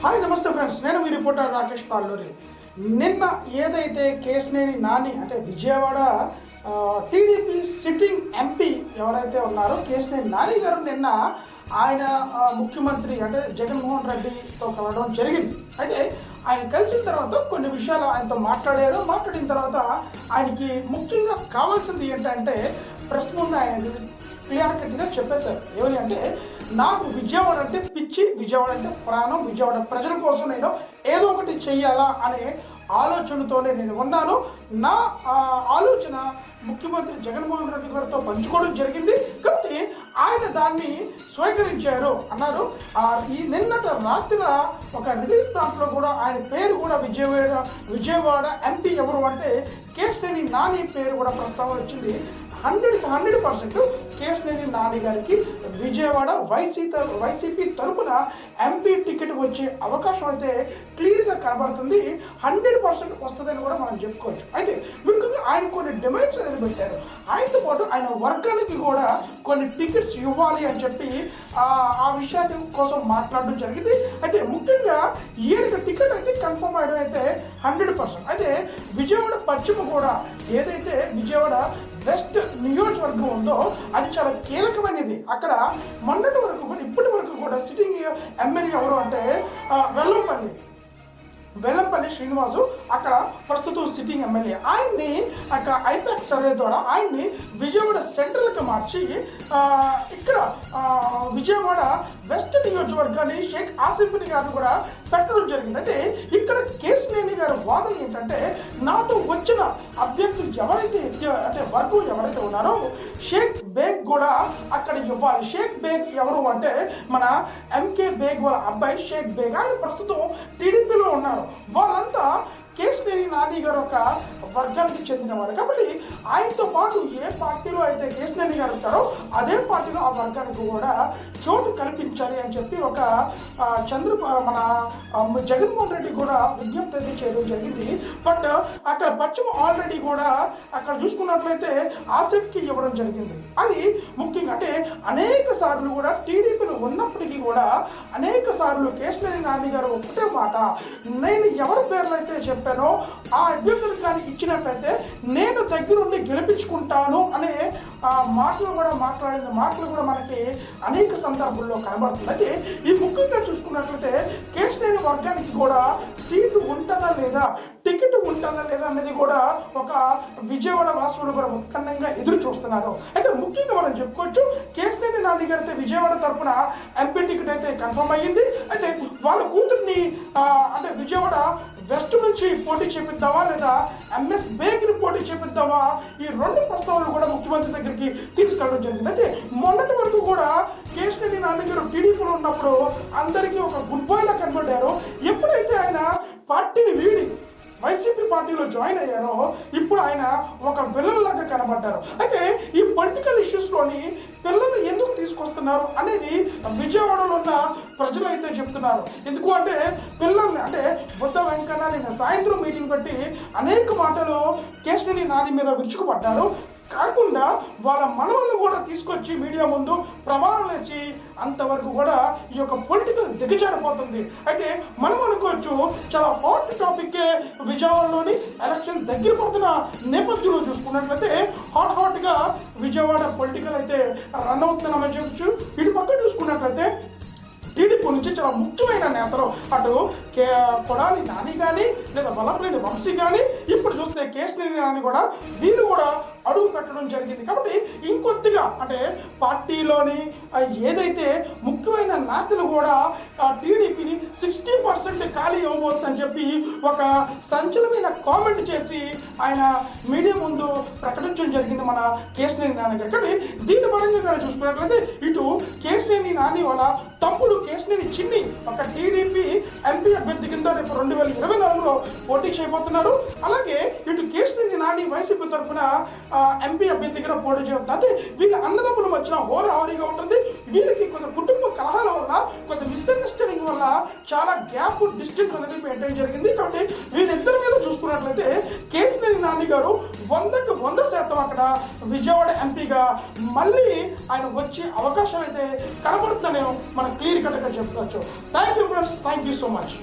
Hi నమస్తే friends. నేను మీ reporter Rakesh Talluri నిన్న ఏదైతే కేసినేని నాని అంటే విజయవాడ టీడీపీ సిట్టింగ్ ఎంపీ ఎవరైతే ఉన్నారో కేసినేని నాని గారు నిన్న ఆయన ముఖ్యమంత్రి అంటే జగన్మోహన్ రెడ్డితో కలవడం జరిగింది. అయితే ఆయన కలిసిన తర్వాత కొన్ని విషయాలు ఆయనతో మాట్లాడారు. మాట్లాడిన తర్వాత ఆయనకి ముఖ్యంగా కావాల్సింది ఏంటంటే ప్రెస్ ముందు ఆయన క్లియర్ కట్గా చెప్పేశారు. ఏమని అంటే నాకు విజయవాడ అంటే పిచ్చి విజయవాడ అంటే ప్రాణం విజయవాడ ప్రజల కోసం నేను ఏదో ఒకటి చెయ్యాలా అనే ఆలోచనతోనే నేను ఉన్నాను. నా ఆలోచన ముఖ్యమంత్రి జగన్మోహన్ రెడ్డి గారితో పంచుకోవడం జరిగింది. కాబట్టి ఆయన దాన్ని స్వీకరించారు అన్నారు. ఈ నిన్నట రాత్రి ఒక రిలీజ్ దాంట్లో కూడా ఆయన పేరు కూడా విజయవాడ విజయవాడ ఎంపీ ఎవరు అంటే కేశినేని నాని పేరు కూడా ప్రస్తావన వచ్చింది. హండ్రెడ్కి హండ్రెడ్ పర్సెంట్ కేశినేని నాని గారికి విజయవాడ వైసీ వైసీపీ తరపున ఎంపీ టికెట్ వచ్చే అవకాశం అయితే క్లియర్గా కనబడుతుంది. హండ్రెడ్ పర్సెంట్ వస్తుందని కూడా మనం చెప్పుకోవచ్చు. అయితే ముఖ్యంగా ఆయన కొన్ని డిమాండ్స్ అనేది పెట్టారు. ఆయనతో పాటు ఆయన వర్గానికి కూడా కొన్ని టికెట్స్ ఇవ్వాలి అని చెప్పి ఆ ఆ విషయాన్ని కోసం మాట్లాడడం జరిగింది. అయితే ముఖ్యంగా ఈయనకి టికెట్ అయితే కన్ఫర్మ్ అయ్యడం అయితే హండ్రెడ్ పర్సెంట్. అయితే విజయవాడ పశ్చిమ కూడా ఏదైతే విజయవాడ వెస్ట్ నియోజకవర్గం ఉందో అది చాలా కీలకమైనది. అక్కడ మొన్నటి వరకు కూడా ఇప్పటి వరకు కూడా సిట్టింగ్ ఎమ్మెల్యే ఎవరు అంటే ఆ, వెల్లంపల్లి శ్రీనివాసు అక్కడ ప్రస్తుతం సిట్టింగ్ ఎమ్మెల్యే. ఆయన్ని అక్కడ ఐపాక్ సర్వే ద్వారా ఆయన్ని విజయవాడ సెంట్రల్కి మార్చి ఇక్కడ విజయవాడ వెస్ట్ నియోజకవర్గాన్ని షేక్ ఆసిఫ్ని గారిని కూడా పెట్టడం జరిగింది. అయితే ఇక్కడ కేసినేని గారి వాదన ఏంటంటే నాతో వచ్చిన అభ్యర్థులు ఎవరైతే అంటే వర్గం ఎవరైతే ఉన్నారో షేక్ బేగ్ కూడా అక్కడ ఇవ్వాలి. షేక్ బేగ్ ఎవరు అంటే మన ఎంకే బేగ్ వాళ్ళ అబ్బాయి షేక్ బేగ్. ఆయన ప్రస్తుతం టీడీపీలో ఉన్నారు. వాళ్ళంతా కేశినేని నాని గారు ఒక వర్గానికి చెందినవారు కాబట్టి ఆయనతో పాటు ఏ పార్టీలో అయితే కేశినేని గారు ఉంటారో అదే పార్టీలో ఆ వర్గానికి కూడా చోటు కల్పించాలి అని చెప్పి ఒక చంద్రు చంద్ర మన జగన్మోహన్ రెడ్డి కూడా విజ్ఞప్తి అయితే చేయడం జరిగింది. బట్ అక్కడ పశ్చిమ ఆల్రెడీ కూడా అక్కడ చూసుకున్నట్లయితే ఆసక్తికి ఇవ్వడం జరిగింది. అది ముఖ్యంగా అంటే అనేక సార్లు కూడా టీడీపీలో ఉన్నప్పటికీ కూడా అనేక సార్లు కేశినేని గాంధీ గారు ఒకటే మాట. నేను ఎవరి పేర్లు అయితే చెప్పానో ఆ అభ్యర్థులకు కానీ ఇచ్చినట్లయితే నేను దగ్గరుండి గెలిపించుకుంటాను అనే ఆ మాటలు కూడా మాట్లాడిన మాటలు కూడా మనకి అనేక సందర్భాల్లో కనబడుతుంది అయితే ఈ ముఖ్యంగా చూసుకున్నట్లయితే కేశినేని వర్గానికి కూడా సీటు ఉంటుందా లేదా టికెట్ ఉంటుందా లేదా అనేది కూడా ఒక విజయవాడ వాసులు కూడా ఉత్కన్నంగా ఎదురు చూస్తున్నారు. అయితే ముఖ్యంగా మనం చెప్పుకోవచ్చు కేశినేని నాని గారు అయితే విజయవాడ తరపున ఎంపీ టికెట్ అయితే కన్ఫర్మ్ అయ్యింది. అయితే వాళ్ళ కూతుర్ని అంటే విజయవాడ వెస్ట్ నుంచి పోటీ చేపిద్దామా లేదా ఎంఎస్ బేగ్ని పోటీ చేపిద్దామా ఈ రెండు ప్రస్తావనలు కూడా ముఖ్యమంత్రి దగ్గరికి తీసుకెళ్ళడం జరిగింది. అయితే మొన్నటి వరకు కూడా కేశినేని నాని గారు టీడీపీలో ఉన్నప్పుడు అందరికీ ఒక గుడ్ బాయ్ లా కనబడ్డారు. ఎప్పుడైతే ఆయన పార్టీని వీడి పార్టీలో జాయిన్ అయ్యారో ఇప్పుడు ఆయన ఒక విలన్లాగా కనబడ్డారు. అయితే ఈ పొలిటికల్ ఇష్యూస్లోని పిల్లలు ఎందుకు తీసుకొస్తున్నారు అనేది విజయవాడలో ఉన్న ప్రజలు అయితే చెప్తున్నారు. ఎందుకు అంటే పిల్లల్ని అంటే బుద్ధ వెంకన్న నిన్న సాయంత్రం మీటింగ్ పెట్టి అనేక మాటలు కేసుని నాని మీద విరుచుకుపడ్డారు. కాకుండా వాళ్ళ మనవలను కూడా తీసుకొచ్చి మీడియా ముందు ప్రమాణం వేసి అంతవరకు కూడా ఈ యొక్క పొలిటికల్ దిగజారిపోతుంది. అయితే మనం అనుకోవచ్చు చాలా హాట్ ఇప్పటికే విజయవాడలోని ఎలక్షన్ దగ్గర పడుతున్న నేపథ్యంలో చూసుకున్నట్లయితే హాట్ హాట్గా విజయవాడ పొలిటికల్ అయితే రన్ అవుతున్నామని చెప్పచ్చు. ఇటు పక్కన చూసుకున్నట్లయితే టీడీపీ నుంచి చాలా ముఖ్యమైన నేతలు అటు కే కొడాలి నాని కానీ లేదా వల్లభనేని వంశీ కానీ ఇప్పుడు చూస్తే కేశినేని నాని కూడా వీళ్ళు కూడా అడుగు పెట్టడం జరిగింది. కాబట్టి ఇంకొద్దిగా అంటే పార్టీలోని ఏదైతే ముఖ్యమైన నేతలు కూడా టీడీపీని సిక్స్టీ పర్సెంట్ ఖాళీ ఇవ్వబోతుందని చెప్పి ఒక సంచలమైన కామెంట్ చేసి ఆయన మీడియా ముందు ప్రకటించడం జరిగింది మన కేశినేని నాని గారు. కానీ దీని పరంగా కానీ చూసుకున్నట్లయితే ఇటు కేశినేని నాని వాళ్ళ తమ్ముడు కేశినేని చిన్ని ఒక టీడీపీ ఎంపీ అభ్యర్థి కింద రేపు రెండు వేల ఇరవై నాలుగులో పోటీ చేయబోతున్నారు. అలాగే ఇటు కేశినేని నాని వైసీపీ తరఫున ఎంపీ అభ్యర్థి కూడా పోటీ చేయబోతుంది అంటే వీళ్ళ అన్నదమ్ముల మధ్యన హోరాహోరీగా ఉంటుంది. వీరికి కొంత కుటుంబ కలహాల వల్ల వల్ల చాలా గ్యాప్ డిస్టెన్స్ అనేది మెయింటైన్ జరిగింది. కాబట్టి వీళ్ళిద్దరి మీద చూసుకున్నట్లయితే కేసినేని నాని గారు వందకు వంద శాతం అక్కడ విజయవాడ ఎంపీగా మళ్ళీ ఆయన వచ్చే అవకాశం అయితే కనబడుతుందని మనం క్లియర్ కట్గా చెప్పుకోవచ్చు. Thank you friends thank you so much